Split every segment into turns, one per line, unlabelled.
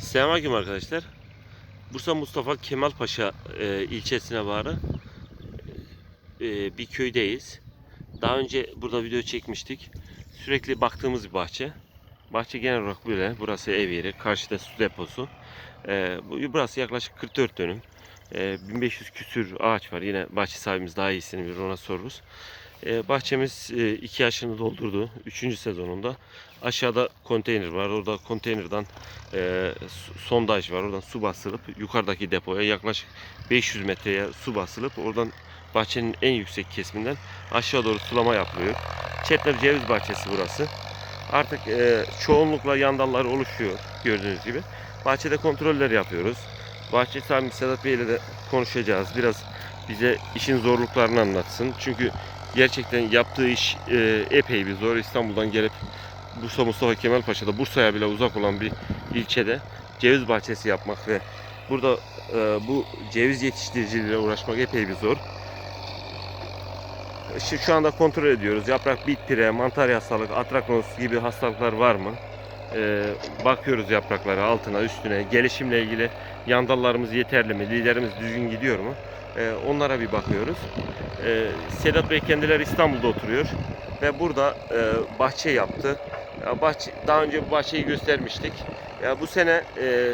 Selamünaleyküm arkadaşlar. Bursa Mustafa Kemal Paşa e, ilçesine bağlı e, bir köydeyiz. Daha önce burada video çekmiştik. Sürekli baktığımız bir bahçe. Bahçe genel olarak böyle. Burası ev yeri. Karşıda su deposu. E, bu- burası yaklaşık 44 dönüm. E, 1500 küsür ağaç var. Yine bahçe sahibimiz daha iyisini bilir ona soruruz. E, bahçemiz 2 yaşını doldurdu. 3. sezonunda. Aşağıda konteyner var. Orada konteynerden e, sondaj var. Oradan su basılıp yukarıdaki depoya yaklaşık 500 metreye su basılıp oradan bahçenin en yüksek kesiminden aşağı doğru sulama yapılıyor. Çetler ceviz bahçesi burası. Artık e, çoğunlukla yandallar oluşuyor gördüğünüz gibi. Bahçede kontroller yapıyoruz. Bahçe sahibi Sedat Bey ile de konuşacağız. Biraz bize işin zorluklarını anlatsın. Çünkü gerçekten yaptığı iş e, epey bir zor. İstanbul'dan gelip Bursa Mustafa Kemal Paşa'da Bursa'ya bile uzak olan bir ilçede ceviz bahçesi yapmak ve burada e, bu ceviz yetiştiriciliğiyle uğraşmak epey bir zor. Şu, şu anda kontrol ediyoruz. Yaprak bit pire, mantar hastalık, atraknoz gibi hastalıklar var mı? E, bakıyoruz yapraklara, altına, üstüne. Gelişimle ilgili yan dallarımız yeterli mi? Liderimiz düzgün gidiyor mu? E, onlara bir bakıyoruz. E, Sedat Bey kendileri İstanbul'da oturuyor ve burada e, bahçe yaptı. Ya bahçe, daha önce bu bahçeyi göstermiştik. Ya bu sene e,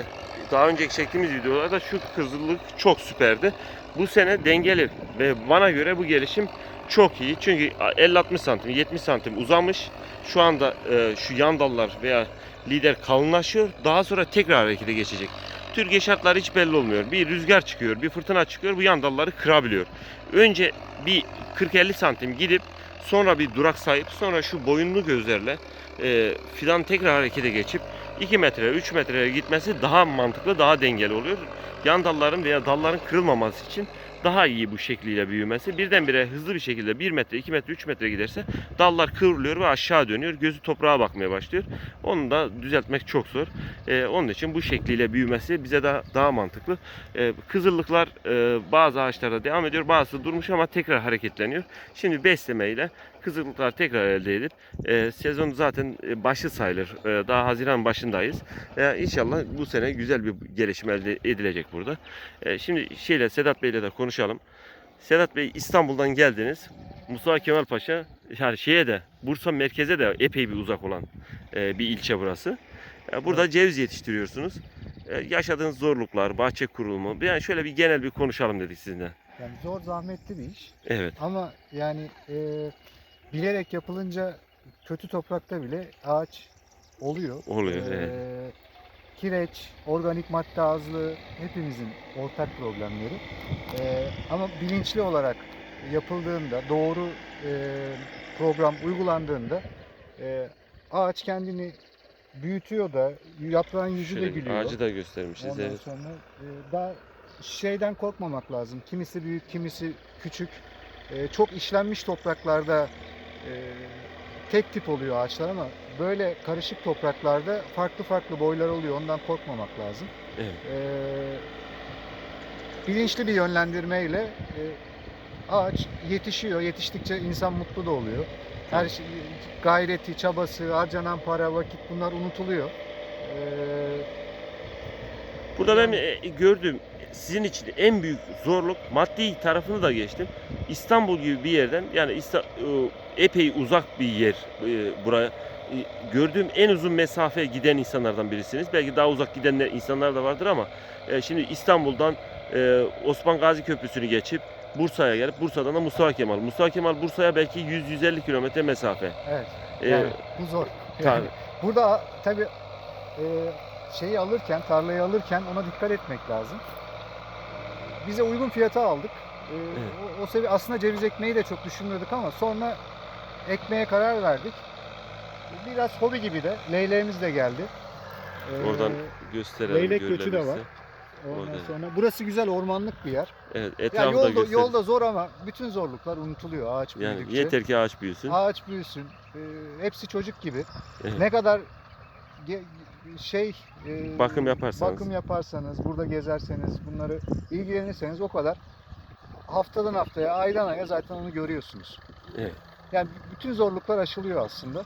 daha önceki çektiğimiz videolarda şu kızıllık çok süperdi. Bu sene dengeli ve bana göre bu gelişim çok iyi. Çünkü 50-60 santim, 70 santim uzamış. Şu anda e, şu yan dallar veya lider kalınlaşıyor. Daha sonra tekrar harekete geçecek. Türkiye şartları hiç belli olmuyor. Bir rüzgar çıkıyor, bir fırtına çıkıyor. Bu yan dalları kırabiliyor. Önce bir 40-50 santim gidip sonra bir durak sayıp sonra şu boyunlu gözlerle e, fidan tekrar harekete geçip 2 metre 3 metreye gitmesi daha mantıklı daha dengeli oluyor. Yan dalların veya dalların kırılmaması için daha iyi bu şekliyle büyümesi. Birdenbire hızlı bir şekilde 1 metre 2 metre 3 metre giderse dallar kıvrılıyor ve aşağı dönüyor. Gözü toprağa bakmaya başlıyor. Onu da düzeltmek çok zor. E, onun için bu şekliyle büyümesi bize daha, daha mantıklı. E, kızıllıklar e, bazı ağaçlarda devam ediyor. Bazısı durmuş ama tekrar hareketleniyor. Şimdi beslemeyle kızıllıklar tekrar elde edip e, sezon zaten e, başı sayılır. E, daha Haziran başındayız. E, inşallah bu sene güzel bir gelişme elde edilecek burada. E, şimdi şeyle Sedat Bey'le de konuşalım. Sedat Bey İstanbul'dan geldiniz. Mustafa Kemal Paşa yani şeye de Bursa merkeze de epey bir uzak olan e, bir ilçe burası. E, burada ceviz yetiştiriyorsunuz. E, yaşadığınız zorluklar, bahçe kurulumu. Yani şöyle bir genel bir konuşalım dedik sizinle.
Yani zor zahmetli bir iş.
Evet.
Ama yani e, bilerek yapılınca kötü toprakta bile ağaç oluyor.
Oluyor,
E,
evet.
Kireç, organik madde azlığı hepimizin ortak problemleri. E, ama bilinçli olarak yapıldığında, doğru e, program uygulandığında e, ağaç kendini büyütüyor da yaprağın yüzü de
Şöyle bir
gülüyor.
ağacı da göstermişiz.
Ondan
Evet.
sonra e, daha şeyden korkmamak lazım. Kimisi büyük, kimisi küçük. E, çok işlenmiş topraklarda tek tip oluyor ağaçlar ama böyle karışık topraklarda farklı farklı boylar oluyor. Ondan korkmamak lazım.
Evet.
E, bilinçli bir yönlendirmeyle e, ağaç yetişiyor. Yetiştikçe insan mutlu da oluyor. Her şey, gayreti, çabası, harcanan para, vakit bunlar unutuluyor. E,
Burada ben e, gördüğüm sizin için en büyük zorluk maddi tarafını da geçtim. İstanbul gibi bir yerden yani İsta- e, epey uzak bir yer e, buraya. E, Gördüğüm en uzun mesafe giden insanlardan birisiniz. Belki daha uzak giden de insanlar da vardır ama e, şimdi İstanbul'dan e, Osman Gazi Köprüsü'nü geçip Bursa'ya gelip Bursa'dan da Mustafa Kemal. Mustafa Kemal Bursa'ya belki 100-150 kilometre mesafe.
evet.
E,
Yani bu zor.
tabii.
Yani burada tabi şeyi alırken, tarlayı alırken ona dikkat etmek lazım. Bize uygun fiyata aldık. E, o, o sebebi aslında ceviz ekmeği de çok düşünmüyorduk ama sonra ekmeğe karar verdik. Biraz hobi gibi de leyleğimiz de geldi. E,
Oradan gösterelim.
leylek göçü de var. Ondan
Orada.
sonra burası güzel ormanlık bir yer.
Evet, etrafı da
yolda,
gösterelim.
yolda zor ama bütün zorluklar unutuluyor ağaç
Yani
büyüdükçe.
yeter ki ağaç büyüsün.
Ağaç büyüsün. Ee, hepsi çocuk gibi.
Evet.
Ne kadar şey e,
Bakım yaparsanız.
bakım yaparsanız, burada gezerseniz, bunları ilgilenirseniz o kadar haftadan haftaya, aydan aya zaten onu görüyorsunuz.
Evet.
Yani bütün zorluklar aşılıyor aslında.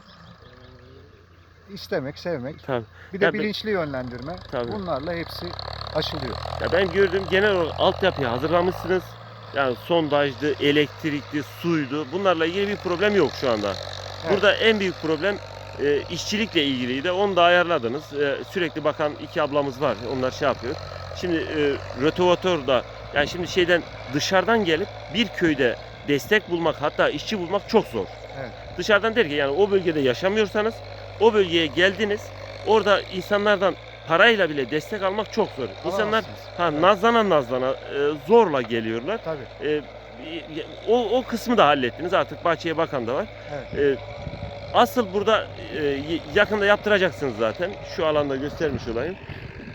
İstemek, sevmek,
Tabii.
bir de
Ya ben-
bilinçli yönlendirme.
Tabii.
Bunlarla hepsi aşılıyor.
Ya ben gördüm genel olarak altyapıyı hazırlamışsınız. Yani sondajdı, elektrikti, suydu. Bunlarla ilgili bir problem yok şu anda. Burada en büyük problem e, işçilikle ilgiliydi. Onu da ayarladınız. E, sürekli bakan iki ablamız var. Onlar şey yapıyor. Şimdi e, rötovatör da yani şimdi şeyden dışarıdan gelip bir köyde destek bulmak hatta işçi bulmak çok zor.
Evet.
Dışarıdan der ki yani o bölgede yaşamıyorsanız o bölgeye geldiniz orada insanlardan parayla bile destek almak çok zor. İnsanlar ha,
Evet.
nazlana nazlana e, zorla geliyorlar.
Tabii.
E, o, o kısmı da hallettiniz. Artık bahçeye bakan da var.
Evet.
E, asıl burada e, yakında yaptıracaksınız zaten. Şu alanda göstermiş olayım.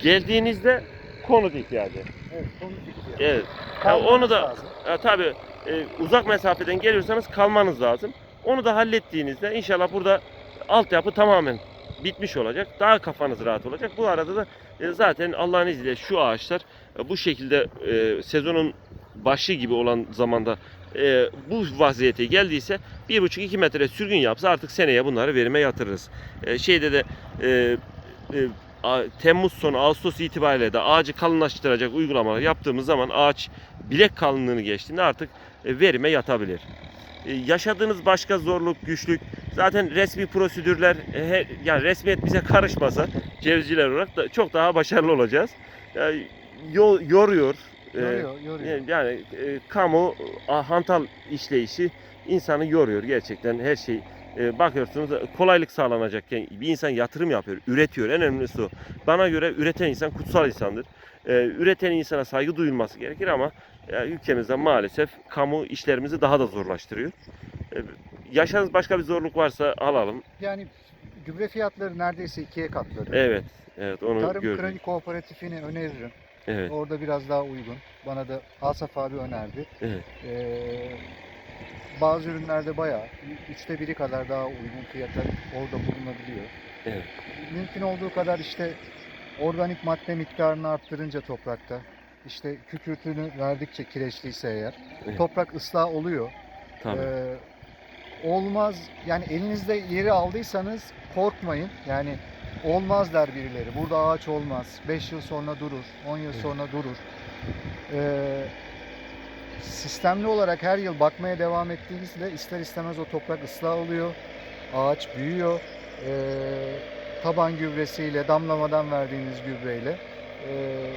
Geldiğinizde konut ihtiyacı.
Evet, konu bitti.
Evet. Ya
Kalmamız
onu da
lazım.
e, tabii e, uzak mesafeden geliyorsanız kalmanız lazım. Onu da hallettiğinizde inşallah burada altyapı tamamen bitmiş olacak. Daha kafanız rahat olacak. Bu arada da e, zaten Allah'ın izniyle şu ağaçlar e, bu şekilde e, sezonun başı gibi olan zamanda e, bu vaziyete geldiyse 1,5-2 metre sürgün yapsa artık seneye bunları verime yatırırız. E, şeyde de e, e, Temmuz sonu Ağustos itibariyle de ağacı kalınlaştıracak uygulamalar yaptığımız zaman ağaç bilek kalınlığını geçtiğinde artık e, verime yatabilir. E, Yaşadığınız başka zorluk, güçlük zaten resmi prosedürler e, yani resmiyet bize karışmasa cevizciler olarak da çok daha başarılı olacağız. Yani yo- yoruyor.
Yoruyor, yoruyor.
yani, kamu hantal işleyişi insanı yoruyor gerçekten her şey. E, bakıyorsunuz kolaylık sağlanacakken bir insan yatırım yapıyor, üretiyor. En önemlisi o. Bana göre üreten insan kutsal insandır. E, üreten insana saygı duyulması gerekir ama e, ülkemizde maalesef kamu işlerimizi daha da zorlaştırıyor. E, yaşadığınız başka bir zorluk varsa alalım.
Yani gübre fiyatları neredeyse ikiye katladı.
Evet, evet onu
Tarım
gördük.
Kredi Kooperatifini öneririm.
Evet,
Orada biraz daha uygun. Bana da Asaf abi önerdi.
evet,
Ee, bazı ürünlerde bayağı üçte biri kadar daha uygun fiyata orada bulunabiliyor.
evet.
Mümkün olduğu kadar işte organik madde miktarını arttırınca toprakta işte kükürtünü verdikçe kireçliyse eğer
Evet.
toprak ıslah oluyor.
Tabii.
Ee, olmaz yani elinizde yeri aldıysanız korkmayın. Yani olmaz der birileri. Burada ağaç olmaz. 5 yıl sonra durur. 10 yıl
Evet.
sonra durur. Ee, sistemli olarak her yıl bakmaya devam ettiğinizde ister istemez o toprak ıslah oluyor. Ağaç büyüyor. Ee, taban gübresiyle, damlamadan verdiğiniz gübreyle. Ee,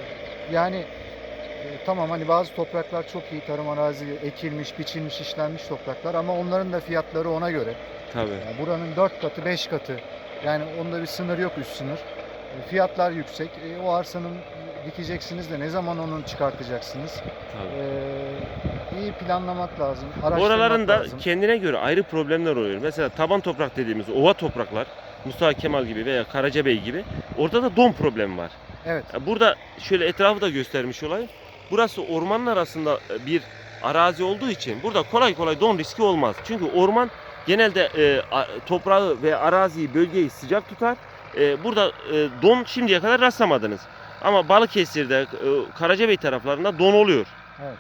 yani e, tamam hani bazı topraklar çok iyi tarım arazi ekilmiş, biçilmiş, işlenmiş topraklar ama onların da fiyatları ona göre.
Tabii.
Yani buranın 4 katı, 5 katı. Yani onda bir sınır yok üst sınır. E, Fiyatlar yüksek. E, o arsanın dikeceksiniz de ne zaman onu çıkartacaksınız?
tabii.
E, iyi planlamak lazım.
Oraların da
lazım.
kendine göre ayrı problemler oluyor. Mesela taban toprak dediğimiz ova topraklar Mustafa Kemal gibi veya Karacabey gibi orada da don problemi var.
Evet.
Burada şöyle etrafı da göstermiş olayım. Burası ormanın arasında e, bir arazi olduğu için burada kolay kolay don riski olmaz. Çünkü orman genelde e, toprağı ve araziyi, bölgeyi sıcak tutar. E, burada e, don şimdiye kadar rastlamadınız. Ama Balıkesir'de, e, Karacabey taraflarında don oluyor.
Evet.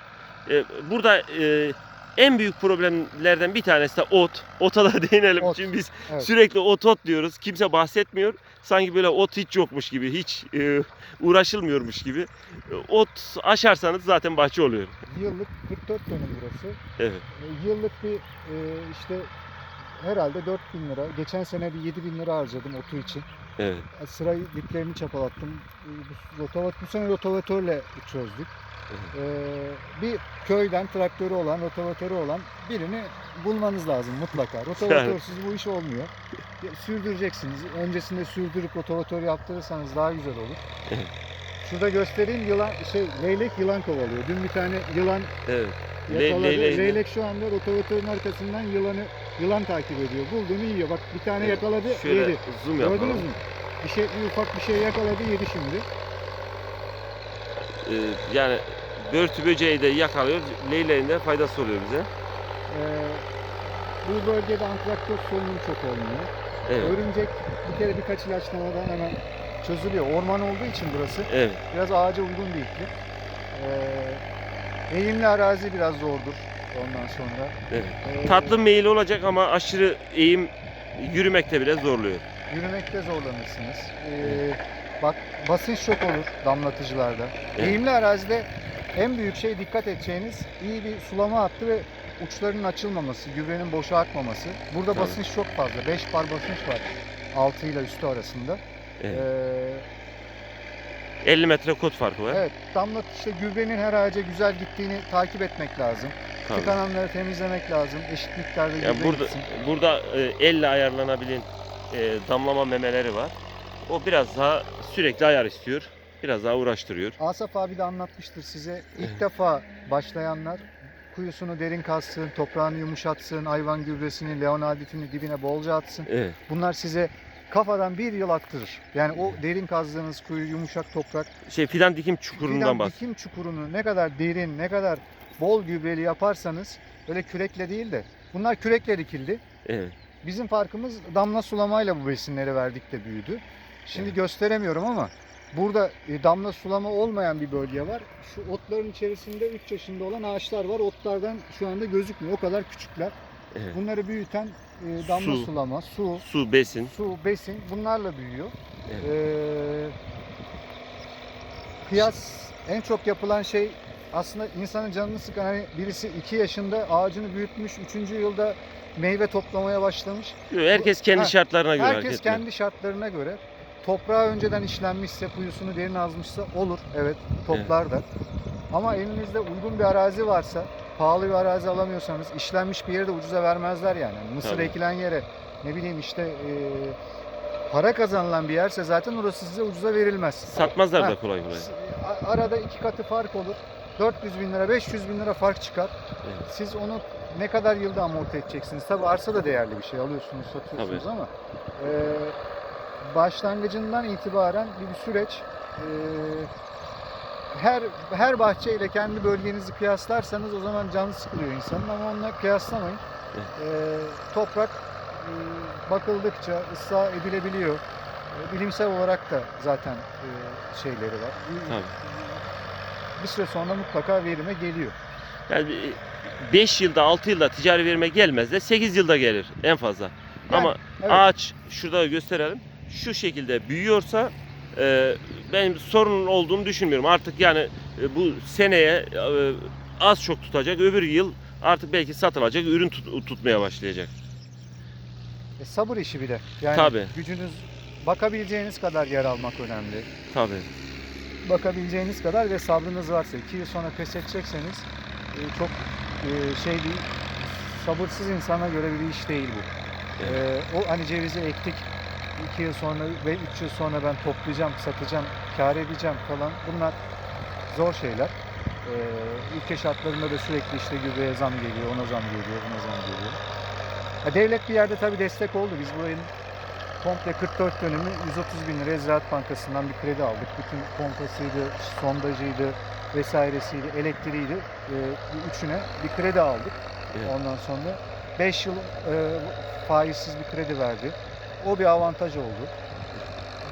E, burada e, en büyük problemlerden bir tanesi de ot. Ota da değinelim.
Ot,
Çünkü biz
evet.
sürekli ot ot diyoruz. Kimse bahsetmiyor. Sanki böyle ot hiç yokmuş gibi, hiç e, uğraşılmıyormuş gibi. Ot aşarsanız zaten bahçe oluyor.
Yıllık 44 dönüm burası.
Evet.
Yıllık bir e, işte herhalde 4 bin lira. Geçen sene bir 7 bin lira harcadım otu için.
Evet.
Sıra diplerini çapalattım. E, Bu, rotavat, bu sene rotavatörle çözdük. Ee, bir köyden traktörü olan, rotavatörü olan birini bulmanız lazım mutlaka. Rotavatörsüz bu iş olmuyor. Sürdüreceksiniz. Öncesinde sürdürüp rotavatör yaptırırsanız daha güzel olur.
Evet.
Şurada göstereyim yılan şey leylek yılan kovalıyor. Dün bir tane yılan
Evet. Le-
yakaladı. leylek şu anda rotavatörün arkasından yılanı yılan takip ediyor. Bulduğunu yiyor. Bak bir tane yakaladı,
Şöyle
yedi.
zoom
Gördünüz
yapalım.
mü? Bir şey bir ufak bir şey yakaladı, yedi şimdi.
E, yani börtü böceği de yakalıyor. Leyleğin de faydası oluyor bize.
Ee, bu bölgede antraktoz solunum çok olmuyor.
Evet.
Örümcek bir kere birkaç ilaçlamadan hemen çözülüyor. Orman olduğu için burası
Evet.
biraz ağaca uygun bir iklim. Ee, eğimli arazi biraz zordur ondan sonra.
Evet.
Ee,
Tatlı meyil olacak ama aşırı eğim yürümekte bile zorluyor.
Yürümekte zorlanırsınız. Ee, bak basınç çok olur damlatıcılarda.
Evet.
Eğimli arazide en büyük şey dikkat edeceğiniz iyi bir sulama hattı ve uçlarının açılmaması, gübrenin boşa akmaması. Burada
Tabii.
basınç çok fazla. 5 bar basınç var altı ile üstü arasında.
Evet.
Ee,
50 metre kod farkı var.
evet, damlat işte gübrenin her ağaca güzel gittiğini takip etmek lazım.
Tabii.
Tıkananları temizlemek lazım. Eşit miktarda
Yani burada
gitsin.
burada e, elle ayarlanabilen e, damlama memeleri var. O biraz daha sürekli ayar istiyor. Biraz daha uğraştırıyor.
Asaf abi de anlatmıştır size. İlk defa başlayanlar kuyusunu derin kazsın, toprağını yumuşatsın, hayvan gübresini, leonarditini dibine bolca atsın.
Evet.
Bunlar size kafadan bir yıl attırır. Yani o derin kazdığınız kuyu, yumuşak toprak,
Şey fidan dikim çukurundan
fidan
bahs.
dikim çukurunu ne kadar derin, ne kadar bol gübreli yaparsanız öyle kürekle değil de bunlar kürekle dikildi.
Evet.
Bizim farkımız damla sulamayla bu besinleri verdik de büyüdü. Şimdi
Evet.
gösteremiyorum ama burada e, damla sulama olmayan bir bölge var. Şu otların içerisinde 3 yaşında olan ağaçlar var. Otlardan şu anda gözükmüyor. O kadar küçükler.
evet.
Bunları büyüten e, damla
Su.
sulama, su,
Su, besin.
su, besin bunlarla büyüyor.
Evet.
Ee, kıyas en çok yapılan şey aslında insanın canını sıkan hani birisi 2 yaşında ağacını büyütmüş, 3. yılda meyve toplamaya başlamış.
Herkes kendi
Ha,
şartlarına göre hareket
Herkes
ediyor.
kendi şartlarına göre toprağı önceden işlenmişse, kuyusunu derin azmışsa olur. Evet, toplar da. Ama elinizde uygun bir arazi varsa, pahalı bir arazi alamıyorsanız işlenmiş bir yere de ucuza vermezler yani. Hani Mısır
Tabii.
ekilen yere ne bileyim işte e, para kazanılan bir yerse zaten orası size ucuza verilmez.
Satmazlar
Ha,
da kolay kolay.
Arada iki katı fark olur. 400 bin lira, 500 bin lira fark çıkar.
Evet.
Siz onu ne kadar yılda amorti edeceksiniz? Tabi arsa da değerli bir şey. Alıyorsunuz, satıyorsunuz ama e, başlangıcından itibaren bir, süreç. E, her her bahçeyle kendi bölgenizi kıyaslarsanız o zaman canı sıkılıyor insanın ama onunla kıyaslamayın. E, toprak e, bakıldıkça ıslah edilebiliyor. E, bilimsel olarak da zaten e, şeyleri var.
Tabii.
Bir süre sonra mutlaka verime geliyor.
Yani 5 yılda 6 yılda ticari verime gelmez de 8 yılda gelir en fazla.
Yani,
Ama
evet.
ağaç şurada gösterelim. Şu şekilde büyüyorsa e, benim sorun olduğunu düşünmüyorum. Artık yani e, bu seneye e, az çok tutacak. Öbür yıl artık belki satılacak. Ürün tut- tutmaya başlayacak.
E, sabır işi bir de. Yani
Tabii.
gücünüz bakabileceğiniz kadar yer almak önemli.
Tabii.
Bakabileceğiniz kadar ve sabrınız varsa iki yıl sonra pes edecekseniz e, çok e, şey değil, sabırsız insana göre bir iş değil bu. E, o hani cevizi ektik iki yıl sonra ve üç yıl sonra ben toplayacağım, satacağım, kar edeceğim falan bunlar zor şeyler. E, ülke şartlarında da sürekli işte gübreye zam geliyor, ona zam geliyor, buna zam geliyor. Ha, devlet bir yerde tabii destek oldu. Biz buranın komple 44 dönümü 130 bin liraya Ziraat Bankası'ndan bir kredi aldık. Bütün pompasıydı, sondajıydı, vesairesiydi, elektriğiydi. E, bu üçüne bir kredi aldık.
Evet.
Ondan sonra 5 yıl e, faizsiz bir kredi verdi. O bir avantaj oldu.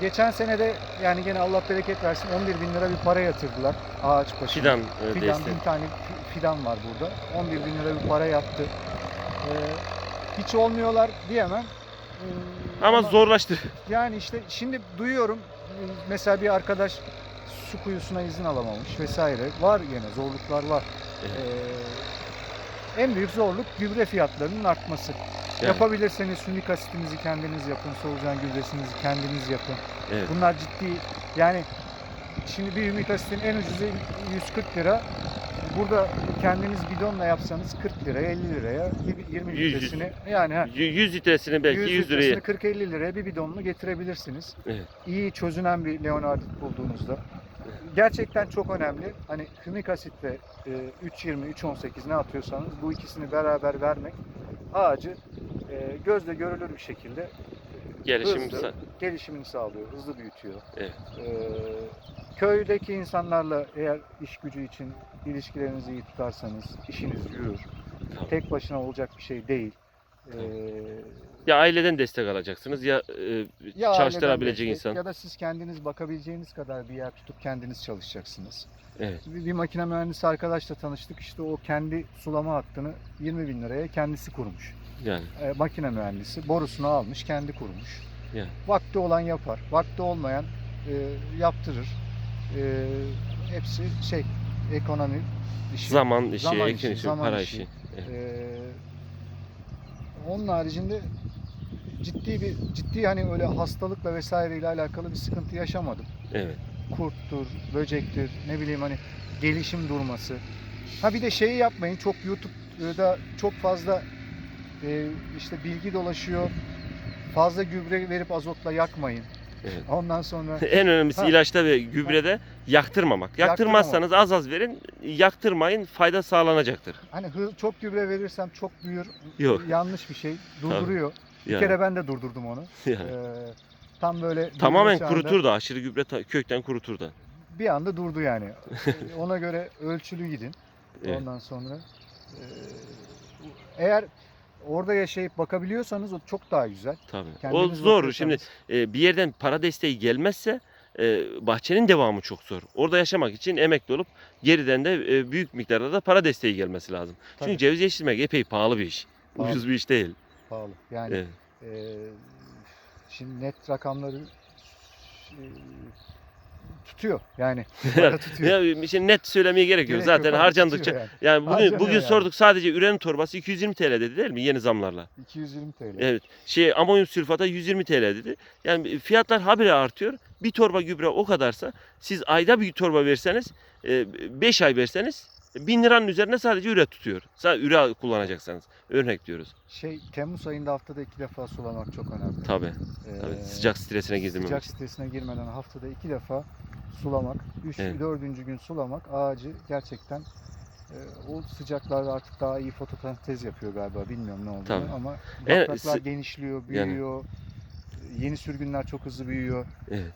Geçen sene de yani gene Allah bereket versin 11 bin lira bir para yatırdılar ağaç başına.
Fidan e,
Fidan, bin tane fi- fidan var burada. 11 bin lira bir para yattı. Ee, hiç olmuyorlar diyemem.
Ama zorlaştı.
Yani işte şimdi duyuyorum mesela bir arkadaş su kuyusuna izin alamamış vesaire. Var yine zorluklar var. Ee, en büyük zorluk gübre fiyatlarının artması.
Yani,
Yapabilirseniz hümik asitinizi kendiniz yapın, solucan gübresinizi kendiniz yapın.
evet.
Bunlar ciddi yani şimdi bir hümik asitin en ucuzu 140 lira. Burada kendiniz bidonla yapsanız 40 liraya 50 liraya bir- 20
Yüz-
litresini yani ha,
Y- 100 litresini belki
100,
100
litresini
liraya.
40-50 liraya bir bidonunu getirebilirsiniz.
Evet.
İyi çözünen bir leonardit bulduğunuzda. Gerçekten çok önemli. Hani hümik asitle e, 3.20, 3.18 ne atıyorsanız bu ikisini beraber vermek ağacı e, gözle görülür bir şekilde
Gelişim
hızlı,
sa-
gelişimini sağlıyor, hızlı büyütüyor.
Evet.
Ee, köydeki insanlarla eğer iş gücü için ilişkilerinizi iyi tutarsanız işiniz yürür. Tek başına olacak bir şey değil. Ee,
ya aileden destek alacaksınız ya, e,
ya
çalıştırabilecek insan.
Ya da siz kendiniz bakabileceğiniz kadar bir yer tutup kendiniz çalışacaksınız.
Evet.
Bir, bir makine mühendisi arkadaşla tanıştık. İşte o kendi sulama hattını 20 bin liraya kendisi kurmuş.
Yani
Ee, makine mühendisi borusunu almış, kendi kurmuş.
Yani.
Vakti olan yapar. Vakti olmayan e, yaptırır. E, hepsi şey ekonomi işi.
Zaman işi,
Zaman işi,
işi,
zaman
para
işi.
işi. Evet.
Ee, onun haricinde ciddi bir ciddi hani öyle hastalıkla vesaireyle alakalı bir sıkıntı yaşamadım.
Evet.
Kurttur, böcektir, ne bileyim hani gelişim durması. Ha bir de şeyi yapmayın. Çok YouTube'da çok fazla e, işte bilgi dolaşıyor. Fazla gübre verip azotla yakmayın.
Evet.
Ondan sonra
En önemlisi
Ha.
ilaçta ve gübrede yaktırmamak. Yaktırmazsanız az az verin, yaktırmayın fayda sağlanacaktır.
hani hı- çok gübre verirsem çok büyür.
Yok.
Yanlış bir şey. Durduruyor. Bir
Yani,
kere ben de durdurdum onu.
yani.
Ee, tam böyle
Tamamen kurutur da aşırı gübre ta- kökten kurutur da.
Bir anda durdu yani. Ona göre ölçülü gidin.
Evet.
Ondan sonra e, eğer orada yaşayıp bakabiliyorsanız o çok daha güzel.
Tabii. O
Kendiniz
zor.
bakıyorsanız-
Şimdi e, bir yerden para desteği gelmezse e, bahçenin devamı çok zor. Orada yaşamak için emekli olup geriden de e, büyük miktarda da para desteği gelmesi lazım.
Tabii.
Çünkü ceviz yetiştirmek epey pahalı bir iş.
Pahalı.
Ucuz bir iş değil.
pahalı. Yani
Evet.
e, şimdi net rakamları e, tutuyor. Yani para tutuyor.
ya bir şey net söylemeye gerek yok.
Gerek
Zaten
yok
harcandıkça
yani.
yani bugün
Harcanıyor
bugün
yani.
sorduk sadece ürenin torbası 220 TL dedi değil mi yeni zamlarla?
220 TL.
Evet. Şey amonyum sülfata 120 TL dedi. Yani fiyatlar habire artıyor. Bir torba gübre o kadarsa siz ayda bir torba verseniz 5 ay verseniz 1000 liranın üzerine sadece üre tutuyor. Sadece üre kullanacaksanız. Örnek diyoruz.
Şey Temmuz ayında haftada iki defa sulamak çok önemli.
Tabii.
Ee,
tabii. Sıcak stresine girdirmemek.
Sıcak stresine girmeden haftada iki defa sulamak, üç,
Evet.
dördüncü gün sulamak ağacı gerçekten e, o sıcaklarda artık daha iyi fotosentez yapıyor galiba. Bilmiyorum ne olduğunu
Tabii.
ama
En-
yapraklar
sı-
genişliyor,
Yani-
büyüyor. Yeni sürgünler çok hızlı büyüyor.
Evet.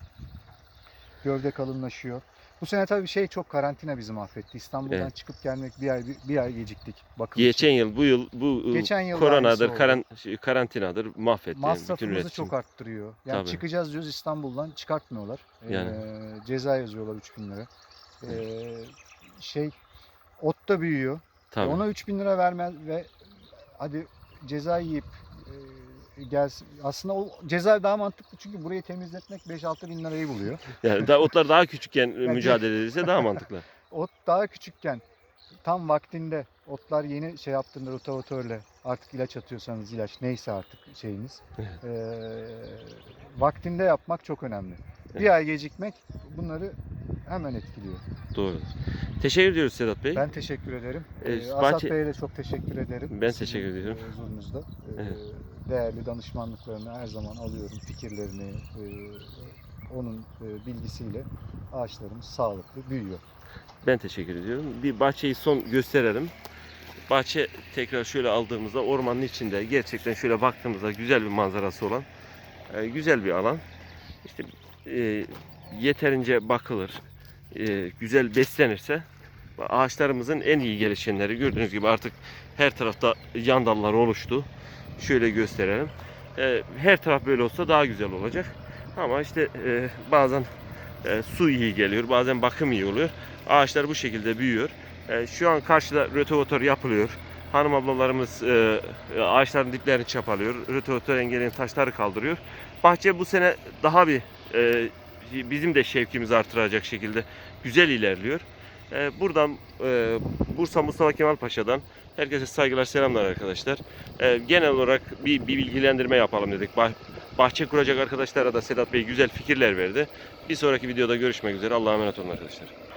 Gövde kalınlaşıyor. Bu sene tabii şey çok karantina bizi mahvetti. İstanbul'dan
Evet.
çıkıp gelmek bir ay bir, bir ay geciktik bakım
Geçen
için.
yıl, bu yıl, bu ıı,
Geçen yıl
koronadır, karan, şey, karantinadır mahvetti bütün
Masrafımızı
üretim.
çok arttırıyor. Yani
Tabii.
çıkacağız diyoruz İstanbul'dan çıkartmıyorlar.
Yani.
Ee, ceza yazıyorlar 3000 lira. Ee, şey ot da büyüyor.
Tabii.
Ona 3000 lira vermez ve hadi ceza yiyip e, gelsin. Aslında o ceza daha mantıklı çünkü burayı temizletmek 5-6 bin lirayı buluyor.
Yani daha, otlar daha küçükken mücadele edilse daha mantıklı.
Ot daha küçükken tam vaktinde otlar yeni şey yaptığında rotavatörle artık ilaç atıyorsanız ilaç neyse artık şeyiniz. Eee, vaktinde yapmak çok önemli.
Evet.
Bir ay gecikmek bunları hemen etkiliyor.
Doğru. Teşekkür ediyoruz Sedat Bey.
Ben teşekkür ederim.
Ee,
Asaf
bahçe-
Bey'e de çok teşekkür ederim.
Ben teşekkür ediyorum.
e, Huzurunuzda. Ee,
Evet.
Değerli danışmanlıklarını her zaman alıyorum. Fikirlerini, e, onun e, bilgisiyle ağaçlarımız sağlıklı büyüyor.
Ben teşekkür ediyorum. Bir bahçeyi son gösterelim. Bahçe tekrar şöyle aldığımızda ormanın içinde gerçekten şöyle baktığımızda güzel bir manzarası olan e, güzel bir alan. İşte e, yeterince bakılır, e, güzel beslenirse ağaçlarımızın en iyi gelişenleri gördüğünüz gibi artık her tarafta yan dallar oluştu. Şöyle gösterelim. E, her taraf böyle olsa daha güzel olacak. Ama işte e, bazen e, su iyi geliyor, bazen bakım iyi oluyor. Ağaçlar bu şekilde büyüyor. E, şu an karşıda rötovatör yapılıyor. Hanım ablalarımız e, ağaçların diplerini çapalıyor. Rötovatör engelleyen taşları kaldırıyor. Bahçe bu sene daha bir e, bizim de şevkimizi artıracak şekilde güzel ilerliyor. E, buradan e, Bursa Mustafa Kemal Paşa'dan herkese saygılar selamlar arkadaşlar. E, genel olarak bir, bir bilgilendirme yapalım dedik. Bah- bahçe kuracak arkadaşlara da Sedat Bey güzel fikirler verdi. Bir sonraki videoda görüşmek üzere. Allah'a emanet olun arkadaşlar.